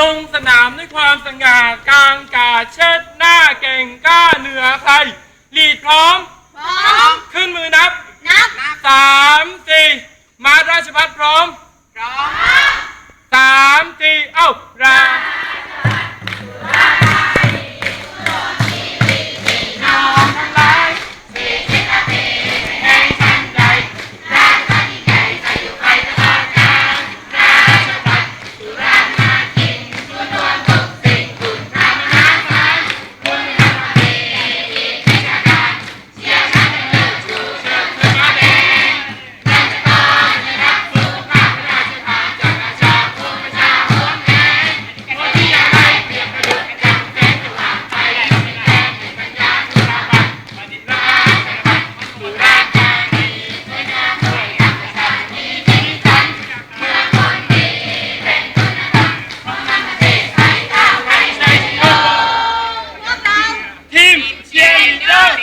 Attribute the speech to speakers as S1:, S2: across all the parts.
S1: ลงสนามด้วยความสง่ากลางกาเชิดหน้าเก่งกล้าเหนือใครหลีดพร้อม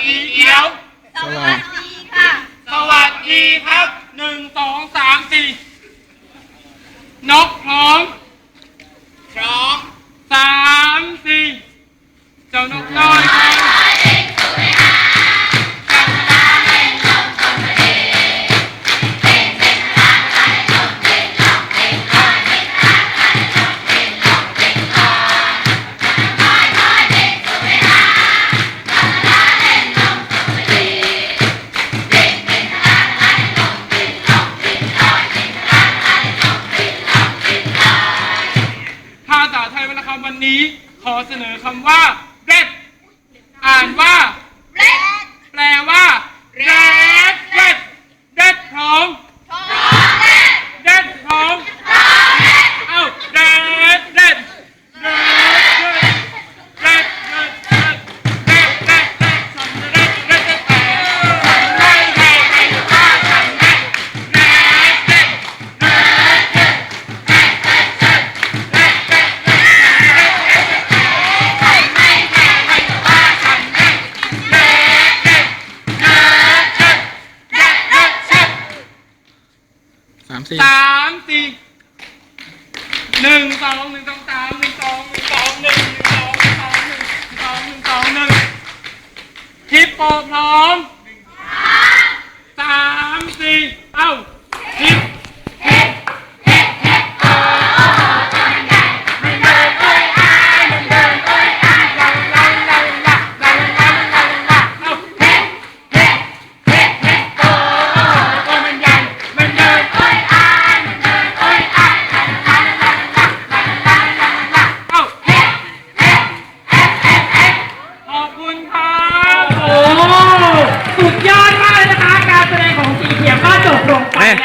S1: สีเอียว สวัสดีค่ะ สวั
S2: สดีค
S1: รับหนึ่งสองสามสี่นกพร้อม
S2: พร้อม
S1: สามสี่เจ้านกน้อย นี้ขอเสนอคำว่าเรดอ่านว่า
S3: สี่สา
S1: มสี่หนึ่งสองหนึ่งสองสามหนึ่งสองหนึ่งสองหนึ่งสองหนึ่งสองหนึ่งสองหนึ่งสองหนึ่งฮิปโปพร้อมสามสี่เอ้าฮิป
S4: ¿eh?